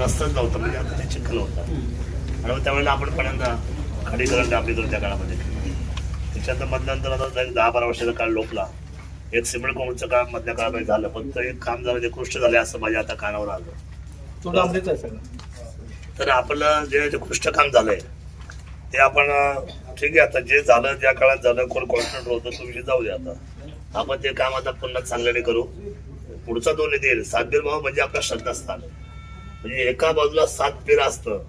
रस्ताच नव्हता म्हणजे आता ते चिखल होता आणि मग त्यावेळेला आपण पहिल्यांदा खडीकरण डांबरीकरण त्या काळामध्ये. केलं. त्याच्यानंतर मधल्यानंतर आता एक दहा बारा वर्षाचा काळ लोपला. एक सिमेंट कोणचं काम मधल्या काळामध्ये झालं पण ते एक काम झालं निकृष्ट झाले असं माझ्या आता कानावर आलं. तो तर आपलं जे निकृष्ट काम झालंय ते आपण ठीक आहे आता जे झालं ज्या काळात झालं कोण कॉन्फिडंट होतं तो विषय जाऊ दे आता. आपण ते काम आता पुन्हा चांगल्याने करू. पुढचा दोन निधी येईल. सातबीर भाव म्हणजे आपलं श्रद्धास्थान. म्हणजे एका बाजूला सात पेर असतं.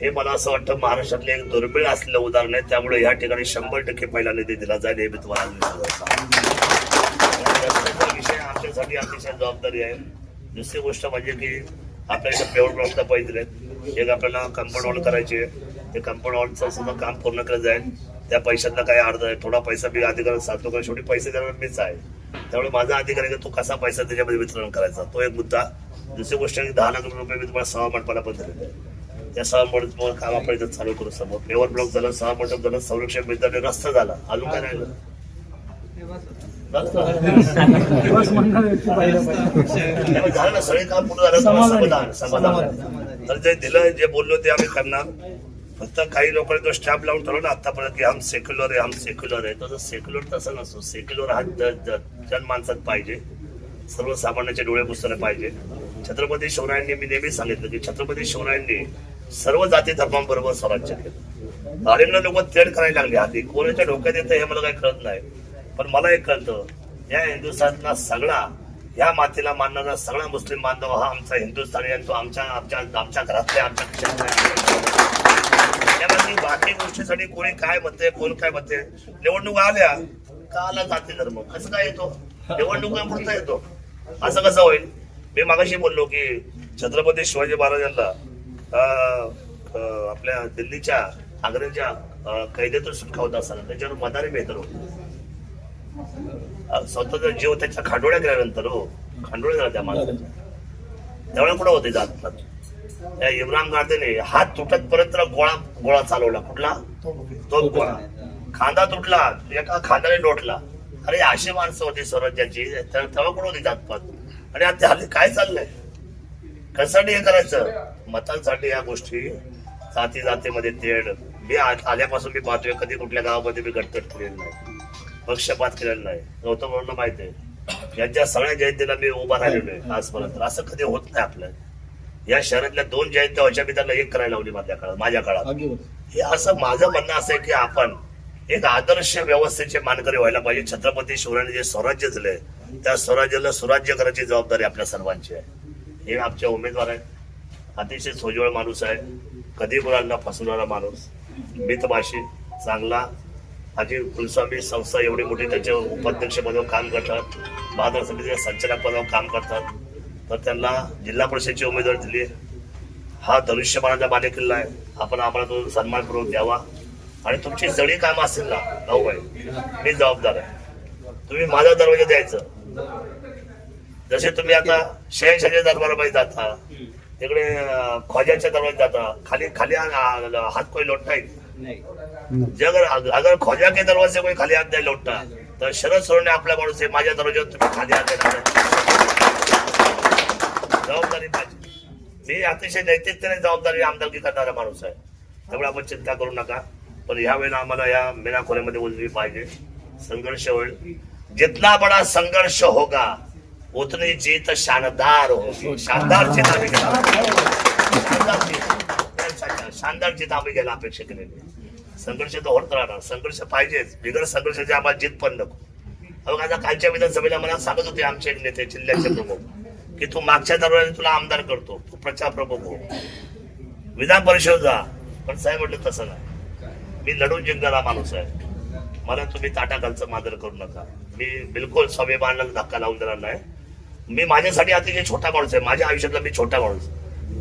हे मला असं वाटतं महाराष्ट्रातले एक दुर्मिळ असलेलं उदाहरण आहे. त्यामुळे या ठिकाणी शंभर टक्के पहिला निधी दिला जाईल हे मी तुम्हाला विषय आमच्यासाठी अतिशय जबाबदारी आहे. दुसरी गोष्ट म्हणजे की आपल्या इथं पेवर ब्लॉकचा पैसे दिलेत एक आपल्याला कंपाऊंड वॉल करायचे ते कंपाऊंड वॉलचं सुद्धा काम पूर्ण केलं जाईल त्या पैशातला काही अर्ध आहे. थोडा पैसा मी अधिकार सांगतो कारण शेवटी पैसे देणार मीच आहे. त्यामुळे माझा अधिकार आहे की तो कसा पैसा त्याच्यामध्ये वितरण करायचा? तो एक मुद्दा दुसरी गोष्ट दहा लाख रुपये मी तुम्हाला सहा मंडपाला पण दिलेले त्या सहा मंडप काम आपण चालू करू समोर. पेवर ब्लॉक झालं सहा मंडप झालं संरक्षण विद्यालय रस्ता झाला अजून काय राहिलं? झालं. ना सगळे काम पूर्ण झालं समाधान. समाधान तर जे दिलं जे बोललो ते आम्ही करणार. फक्त काही लोकांनी तो स्टॅम्प लावून ठरवलं आतापर्यंत की हम सेक्युलर आहे हम सेक्युलर आहे. तो जर सेक्युलर तसं नसतो. सेक्युलर हा ज- ज- जनमानसात पाहिजे. सर्वसामान्याचे डोळे पुसले पाहिजे. छत्रपती शिवरायांनी मी नेहमी सांगितलं की छत्रपती शिवरायांनी सर्व जाती धर्मांबरोबर स्वराज्य केलं. आलेलं लोक तेढ करायला लागले. आधी कोणाच्या डोक्यात येतं हे मला काही कळत नाही. पण मला एक कळतं या हिंदुस्थानला सगळा या मातीला मानणारा सगळा मुस्लिम बांधव हा आमचा हिंदुस्थानी आहे तो आमच्या आमच्या आमच्या घरातल्या आमच्या खिशातल्या बाकी गोष्टीसाठी कोणी काय म्हणते कोण काय म्हणते निवडणूक आल्या का आला जाती धर्म. कसं काय येतो? निवडणुका पुढचा येतो. असं कसं होईल? मी मागाशी बोललो की छत्रपती शिवाजी महाराजांना आपल्या दिल्लीच्या आग्र्याच्या अं, कैदेतून सुटका होत असताना त्याच्यावर मदारी बेहतर होती स्वतःचा जीव त्याच्या खांडोळ्या गेल्यानंतर हो खांडोळ्या गेला त्या माणसाच्या. त्यावेळेला कुठं होते जात? त्या इम्रान गांधीने हात तुटत पर्यंत गोळा गोळा चालवला. कुठला? तो गोळा. खांदा तुटला एका खांद्याने लोटला. अरे अशी माणसं होती स्वराज्याची तेव्हा कुठं होती जातपात आणि आता हल्ली काय चाललंय? कशासाठी हे करायचं? मतांसाठी या गोष्टी. जाती जातीमध्ये तेढ. मी आल्यापासून मी पाहतोय कधी कुठल्या गावामध्ये मी गटकट केलेलं नाही. पक्षपात केलेला नाही. गौतम म्हणून माहिती आहे. यांच्या सगळ्या जयंतीला मी उभा राहिलेलो आहे आजपर्यंत. असं कधी होत नाही आपलं. या शहरातल्या दोन जयंत्या व्हायच्या मी त्यांना एक करायला लावली माझ्या काळात माझ्या काळात. हे असं माझं म्हणणं असं आहे की आपण एक आदर्श व्यवस्थेचे मानकरी व्हायला पाहिजे. छत्रपती शिवरायांनी जे स्वराज्य दिले त्या स्वराज्याला सुराज्य करायची जबाबदारी आपल्या सर्वांची आहे. हे आमचे उमेदवार आहेत. अतिशय सोजवळ माणूस आहे. कधी मुलांना फसवणारा माणूस. मितभाषी चांगला. माझी कुलस्वामी संस्था एवढी मोठी त्याच्या उपाध्यक्षपदावर काम करतात. बाजार समितीच्या संचालकपदावर काम करतात. तर त्यांना जिल्हा परिषदेची उमेदवार दिली हा धनुष्यबाणाचा बालेकिल्ला आहे. आपण आम्हाला तो सन्मानपूर्वक द्यावा. आणि तुमची जडी कामं असतील ना भाऊ भाई मी जबाबदार आहे. तुम्ही माझा दरवाजा द्यायचं. जसे तुम्ही आता शहनशाच्या दरबारामध्ये जाता तिकडे ख्वाजाच्या दरबारात जाता खाली खाली हात कोई लोटता येईल अगर अगर ख्वाजा के दरवाजे कोई खाली हात नाही लोटता तर शरद सोडणे आपला माणूस आहे माझ्या दरवाज्यावर तुम्ही खाली हात देणार. जबाबदारी पाहिजे मी अतिशय नैतिकतेने जबाबदारी आमदारकी करणारा माणूस आहे. त्यामुळे आपण चिंता करू नका. पण ह्या वेळेला आम्हाला या मेना उजवी पाहिजे. संघर्ष होईल. जितना बडा संघर्ष होगा उतनी जीत शानदार होगी। शानदार जीत आम्ही गेला शानदार जीत। शानदार जीत आम्ही घ्यायला अपेक्षा केलेली संघर्ष तर होत राहणार. संघर्ष पाहिजेच. बिगर संघर्षाची आम्हाला जीत पण नको. अहो आता कालच्या विधानसभेला मला सांगत होते आमचे एक नेते जिल्ह्याचे प्रमुख की तू मागच्या दरवाजाने तुला आमदार करतो. तू प्रचार प्रमुख हो. विधान परिषद जा. पण साहेब म्हटलं तसं नाही. मी लढून जिंकणारा माणूस आहे. मला तुम्ही ताटाखालचं मादर करू नका. मी बिलकुल स्वाभिमानाला धक्का लावून देणार नाही. मी माझ्यासाठी अतिशय छोटा माणूस आहे. माझ्या आयुष्यातला मी छोटा माणूस.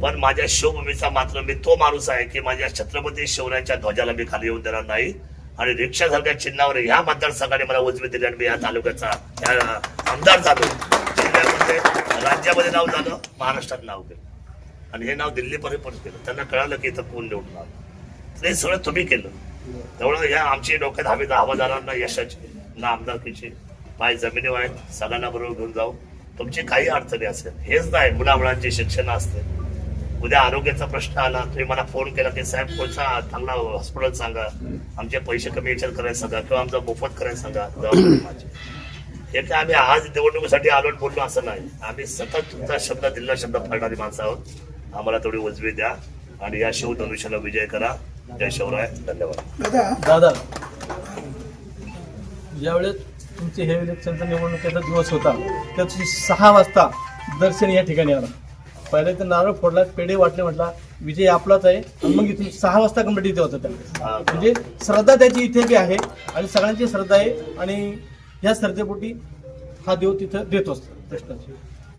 पण माझ्या शिवभूमीचा मात्र मी तो माणूस आहे की माझ्या छत्रपती शिवरायांच्या ध्वजाला मी खाली येऊन देणार नाही. आणि रिक्षासारख्या चिन्हावर ह्या मतदारसंघाने मला उजवी दिली आणि मी या तालुक्याचा या आमदार झालो. जिल्ह्यामध्ये राज्यामध्ये नाव झालं महाराष्ट्रात नाव केलं. आणि हे नाव दिल्लीपर्यंत केलं. त्यांना कळालं की इथं कोण निवडून आलं. ते हे सगळं तुम्ही केलं. तेवढं या आमची डोक्यात हवेत हवा जाणार नाही यशाची. ना आमदारकीची माझी जमिनी आहेत सगळ्यांना बरोबर घेऊन जाऊ. तुमची काही अडचणी असेल हेच नाही मुलामुळांची शिक्षण असते. उद्या आरोग्याचा प्रश्न आला तुम्ही मला फोन केला की साहेब कोणता चांगला हॉस्पिटल सांगा. आमचे पैसे कमी याच्यात करायला सांगा किंवा आमचा मोफत करायला सांगा माझी. हे काय आम्ही आज निवडणुकीसाठी आलो आणि बोललो असं नाही. आम्ही सतत तुमचा शब्द दिलेला शब्द पाळणारी माणसं आहोत. आम्हाला तेवढी उजवी द्या आणि या शिवधनुष्याला विजय करा. जय शिवराय. धन्यवाद. दादा. ज्यावेळेस तुमचे हे इलेक्शनचा निवडणुकीचा दिवस होता त्या दिवशी सहा वाजता दर्शन या ठिकाणी आला. पहिले तर नारळ फोडला पेढे वाटले म्हटला विजय आपलाच आहे. आणि मग इथून सहा वाजता कंप्लीट इथे होतं त्या म्हणजे श्रद्धा त्याची इथे बी आहे आणि सगळ्यांची श्रद्धा आहे आणि ह्या श्रद्धेपोटी हा देव तिथं देत असतो कृष्णाची